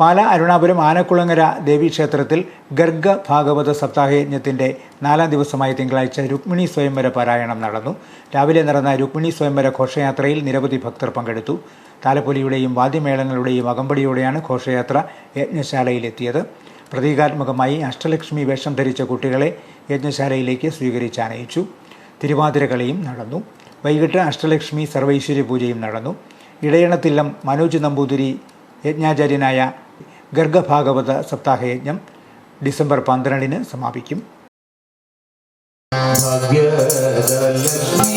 പാല അരുണാപുരം ആനക്കുളങ്ങര ദേവീക്ഷേത്രത്തിൽ ഗർഗ ഭാഗവത സപ്താഹയജ്ഞത്തിന്റെ നാലാം ദിവസമായ തിങ്കളാഴ്ച രുക്മിണി സ്വയംവര പാരായണം നടന്നു. രാവിലെ നടന്ന രുക്മിണി സ്വയംവര ഘോഷയാത്രയിൽ നിരവധി ഭക്തർ പങ്കെടുത്തു. താലപ്പൊലിയുടെയും വാദ്യമേളങ്ങളുടെയും അകമ്പടിയോടെയാണ് ഘോഷയാത്ര യജ്ഞശാലയിലെത്തിയത്. പ്രതീകാത്മകമായി അഷ്ടലക്ഷ്മി വേഷം ധരിച്ച കുട്ടികളെ യജ്ഞശാലയിലേക്ക് സ്വീകരിച്ചാനയിച്ചു തിരുവാതിരകളിയും നടന്നു. വൈകിട്ട് അഷ്ടലക്ഷ്മി സർവൈശ്വര്യ പൂജയും നടന്നു. ഇടയണത്തില്ലം മനോജ് നമ്പൂതിരി യജ്ഞാചാര്യനായ ഗർഗഭാഗവത സപ്താഹയജ്ഞം ഡിസംബർ പന്ത്രണ്ടിന് സമാപിക്കും. ഭാഗ്യലക്ഷ്മി